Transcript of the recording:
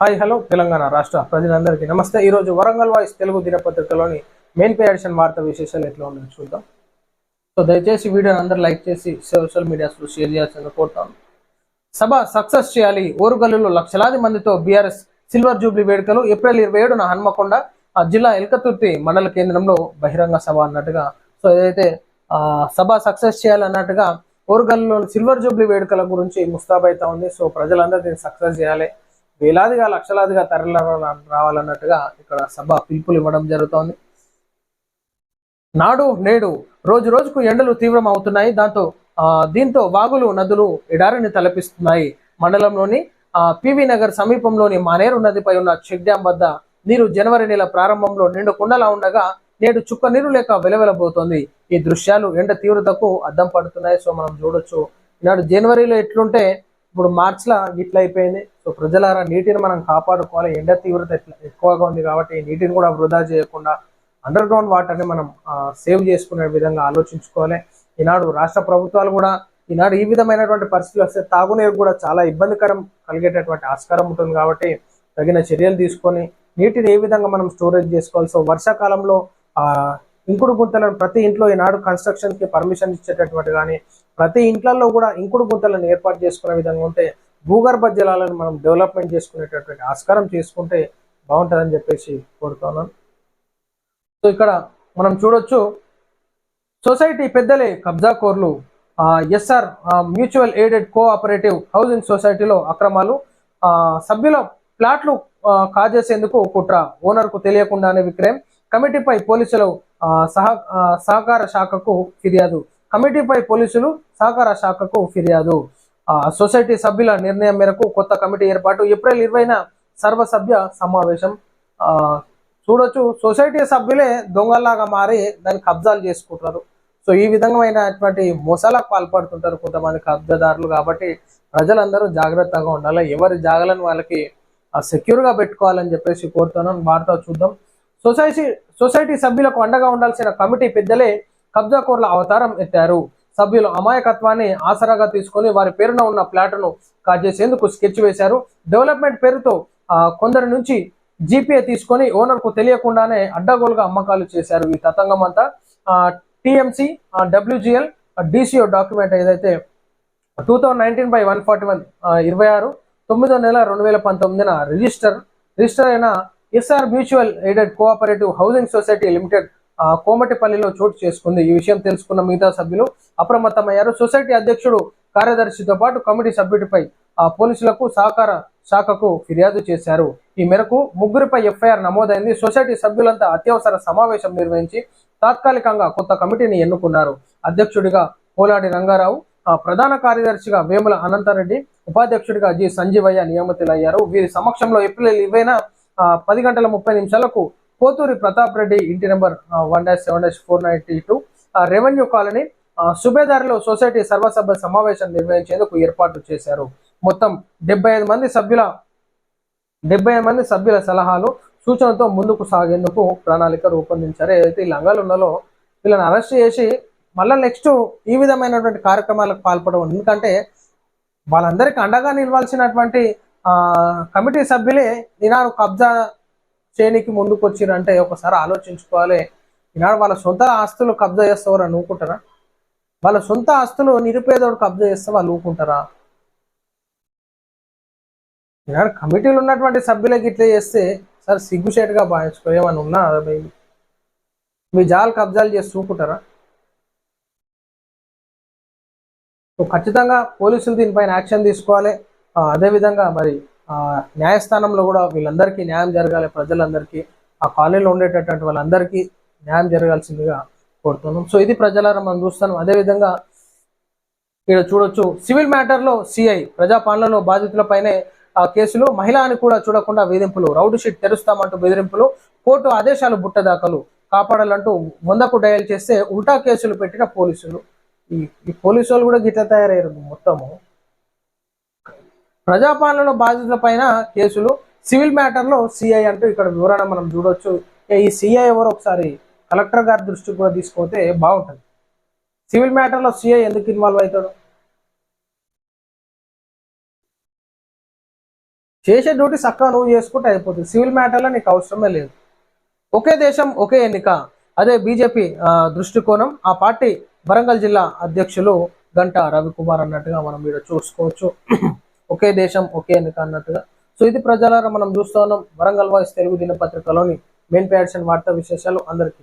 Hi hello Telangana రాష్ట్ర ప్రజలందరికీ నమస్తే. ఈరోజు వరంగల్ వాయిస్ తెలుగు దినపత్రికలోని మెయిన్ పే ఎడిషన్ విశేషాలు ఎట్లా ఉన్నాయో చూద్దాం. సో దయచేసి వీడియోని అందరూ లైక్ చేసి సోషల్ మీడియాస్లో షేర్ చేయాల్సిందిగా కోరుతాను సభ సక్సెస్ చేయాలి. ఓరుగల్లులో లక్షలాది మందితో బీఆర్ఎస్ సిల్వర్ జూబ్లీ వేడుకలు ఏప్రిల్ ఇరవై ఏడున హన్మకొండ జిల్లా ఎల్కతుర్తి మండల కేంద్రంలో బహిరంగ సభ అన్నట్టుగా. సో ఏదైతే సభ సక్సెస్ చేయాలన్నట్టుగా ఓరుగల్లులో సిల్వర్ జూబ్లీ వేడుకల గురించి ముస్తాబైతా ఉంది. సో ప్రజలందరూ దీన్ని సక్సెస్ చేయాలి. వేలాదిగా లక్షలాదిగా తరలి రావాలన్నట్టుగా ఇక్కడ సభ పిలుపులు ఇవ్వడం జరుగుతోంది. నాడు నేడు రోజు రోజుకు ఎండలు తీవ్రం అవుతున్నాయి దాంతో ఆ, దీంతో వాగులు నదులు ఎడారిని తలపిస్తున్నాయి. మండలంలోని పివి నగర్ సమీపంలోని మానేరు నదిపై ఉన్న చెక్ డ్యాం వద్ద నీరు జనవరి నెల ప్రారంభంలో నిండు కుండలా ఉండగా నేడు చుక్క నీరు లేక వెలవెలబోతోంది. ఈ దృశ్యాలు ఎండ తీవ్రతకు అద్దం పడుతున్నాయి. సో మనం చూడొచ్చు. ఈనాడు జనవరిలో ఎట్లుంటే ఇప్పుడు మార్చిలో ఇట్లా అయిపోయింది. సో ప్రజలారా నీటిని మనం కాపాడుకోవాలి. ఎండ తీవ్రత ఎక్కువగా ఉంది కాబట్టి నీటిని కూడా వృధా చేయకుండా అండర్ గ్రౌండ్ వాటర్ని మనం సేవ్ చేసుకునే విధంగా ఆలోచించుకోవాలి. ఈనాడు రాష్ట్ర ప్రభుత్వాలు కూడా ఈనాడు ఈ విధమైనటువంటి పరిస్థితులు వస్తే తాగునీరు కూడా చాలా ఇబ్బందికరం కలిగేటటువంటి ఆస్కారం ఉంటుంది కాబట్టి తగిన చర్యలు తీసుకొని నీటిని ఏ విధంగా మనం స్టోరేజ్ చేసుకోవాలి. సో వర్షాకాలంలో ఇంకుడు గుంతలను ప్రతి ఇంట్లో ఈనాడు కన్స్ట్రక్షన్కి పర్మిషన్ ఇచ్చేటటువంటి కానీ ప్రతి ఇంట్లలో కూడా ఇంకుడు గుంతలను ఏర్పాటు చేసుకునే విధంగా ఉంటే భూగర్భ జలాలను మనం డెవలప్మెంట్ చేసుకునేటటువంటి ఆస్కారం చేసుకుంటే బాగుంటుందని చెప్పేసి కోరుతున్నాను సో ఇక్కడ మనం చూడొచ్చు సొసైటీ పెద్దలే కబ్జా కోర్లు SR mutual aided cooperative housing సొసైటీలో అక్రమాలు సభ్యుల ప్లాట్లు కాజేసేందుకు కుట్ర ఓనర్కు తెలియకుండానే విక్రయం కమిటీపై పోలీసులు సహ సహకార శాఖకు ఫిర్యాదు. కమిటీపై పోలీసులు సహకార శాఖకు ఫిర్యాదు. ఆ, సొసైటీ సభ్యుల నిర్ణయం మేరకు కొత్త కమిటీ ఏర్పాటు ఏప్రిల్ ఇరవైన సర్వసభ్య సమావేశం. ఆ, చూడొచ్చు సొసైటీ సభ్యులే దొంగల్లాగా మారి దాన్ని కబ్జాలు చేసుకుంటారు సో ఈ విధమైనటువంటి మోసాలకు పాల్పడుతుంటారు కొంతమంది కబ్జాదారులు కాబట్టి ప్రజలందరూ జాగ్రత్తగా ఉండాలి. ఎవరి జాగలను వాళ్ళకి సెక్యూర్గా పెట్టుకోవాలని చెప్పేసి కోరుతున్నాను. వార్త చూద్దాం. సొసైటీ సొసైటీ సభ్యులకు అండగా ఉండాల్సిన కమిటీ పెద్దలే కబ్జాకోర్ల అవతారం ఎత్తారు. సభ్యులు అమాయకత్వాన్ని ఆసరాగా తీసుకొని వారి పేరున ఉన్న ప్లాట్ను కాజేసేందుకు స్కెచ్ వేశారు. డెవలప్మెంట్ పేరుతో కొందరి నుంచి జీపీఏ తీసుకొని ఓనర్కు తెలియకుండానే అడ్డగోలుగా అమ్మకాలు చేశారు ఈ తతంగం అంతా. టిఎంసి డబ్ల్యూజిఎల్ డిసిఓ డాక్యుమెంట్ ఏదైతే two thousand nineteen by one forty one ఇరవై ఆరు తొమ్మిదో నెల రెండు వేల పంతొమ్మిదిన రిజిస్టర్ రిజిస్టర్ అయిన SR mutual aided cooperative housing society limited కోమటిపల్లిలో చోటు చేసుకుంది. ఈ విషయం తెలుసుకున్న మిగతా సభ్యులు అప్రమత్తమయ్యారు. సొసైటీ అధ్యక్షుడు కార్యదర్శితో పాటు కమిటీ సభ్యుడిపై ఆ పోలీసులకు సహకార శాఖకు ఫిర్యాదు చేశారు. ఈ మేరకు ముగ్గురిపై ఎఫ్ఐఆర్ నమోదైంది. సొసైటీ సభ్యులంతా అత్యవసర సమావేశం నిర్వహించి తాత్కాలికంగా కొత్త కమిటీని ఎన్నుకున్నారు. అధ్యక్షుడిగా పోలాడి రంగారావు ఆ, ప్రధాన కార్యదర్శిగా వేముల అనంతరెడ్డి ఉపాధ్యక్షుడిగా జి సంజీవయ్య నియమితులయ్యారు. వీరి సమక్షంలో ఏప్రిల్ ఇరవైన పది గంటల ముప్పై నిమిషాలకు పోతూరి ప్రతాప్ రెడ్డి ఇంటి number one dash seven dash four ninety two. Revenue colony సుబేదారులో సుబేదారిలో సొసైటీ సర్వసభ్య సమావేశం నిర్వహించేందుకు ఏర్పాటు చేశారు. మొత్తం డెబ్బై ఐదు మంది సభ్యుల డెబ్బై ఐదు మంది సభ్యుల సలహాలు సూచనతో ముందుకు సాగేందుకు ప్రణాళిక రూపొందించారు. ఏదైతే ఈ లంగాలున్నలో వీళ్ళని అరెస్ట్ చేసి మళ్ళీ నెక్స్ట్ ఈ విధమైనటువంటి కార్యక్రమాలకు పాల్పడడం ఎందుకంటే వాళ్ళందరికీ అండగా నిలవాల్సినటువంటి కమిటీ సభ్యులే ఈనాడు కబ్జా శ్రేణికి ముందుకు వచ్చిరంటే ఒకసారి ఆలోచించుకోవాలి. ఈనాడు వాళ్ళ సొంత ఆస్తులు కబ్జా చేస్తావరా నువ్వుకుంటారా వాళ్ళ సొంత ఆస్తులు నిరుపేదోడు కబ్జా చేస్తే వాళ్ళు ఊకుంటారా ఈనాడు కమిటీలు ఉన్నటువంటి సభ్యులకి ఇట్లా చేస్తే సార్ సిగ్గుచేటుగా భావించుకో ఏమైనా ఉన్నా? మీ జాలు కబ్జాలు చేసి ఊకుంటారా ఖచ్చితంగా పోలీసులు దీనిపైన యాక్షన్ తీసుకోవాలి. అదేవిధంగా మరి న్యాయస్థానంలో కూడా వీళ్ళందరికీ న్యాయం జరగాలి ప్రజలందరికీ ఆ కాలనీలో ఉండేటటువంటి వాళ్ళందరికీ న్యాయం జరగాల్సిందిగా కోరుతున్నాం. సో ఇది ప్రజలారా మనం చూస్తాం అదేవిధంగా ఇక్కడ చూడొచ్చు సివిల్ మ్యాటర్లో సిఐ ప్రజాపాలనలో బాధితులపైనే ఆ కేసులు మహిళ అని కూడా చూడకుండా వేధింపులు రౌడ్ షీట్ తెరుస్తామంటూ బెదిరింపులు కోర్టు ఆదేశాలు బుట్టదాఖలు కాపాడాలంటూ వందకు డయల్ చేస్తే ఉల్టా కేసులు పెట్టిన పోలీసులు. ఈ ఈ పోలీసు వాళ్ళు కూడా గిట్ల తయారయ్యారు మొత్తము. ప్రజాపాలనలో బాధితుల పైన కేసులు సివిల్ మ్యాటర్లో సిఐ అంటూ ఇక్కడ వివరణ మనం చూడొచ్చు. ఈ సిఐ ఎవరో ఒకసారి కలెక్టర్ గారి దృష్టికి కూడా తీసుకుపోతే బాగుంటుంది. సివిల్ మ్యాటర్లో సిఐ ఎందుకు ఇన్వాల్వ్ అవుతాడు? చేసే డ్యూటీ చక్కగా నువ్వు చేసుకుంటే అయిపోతుంది. సివిల్ మ్యాటర్లో నీకు అవసరమే లేదు. ఒకే దేశం ఒకే ఎన్నిక. అదే బీజేపీ దృష్టికోణం. ఆ పార్టీ వరంగల్ జిల్లా అధ్యక్షులు గంట రవికుమార్ అన్నట్టుగా మనం ఇక్కడ చూసుకోవచ్చు. ఒకే దేశం ఒకే ఎన్నిక అన్నట్టుగా. సో ఇది ప్రజలారా మనం చూస్తూ ఉన్నాం. వరంగల్ వాయిస్ తెలుగు దినపత్రికలోని మెయిన్ ప్యాడ్స్ అండ్ వార్తా విశేషాలు అందరికీ.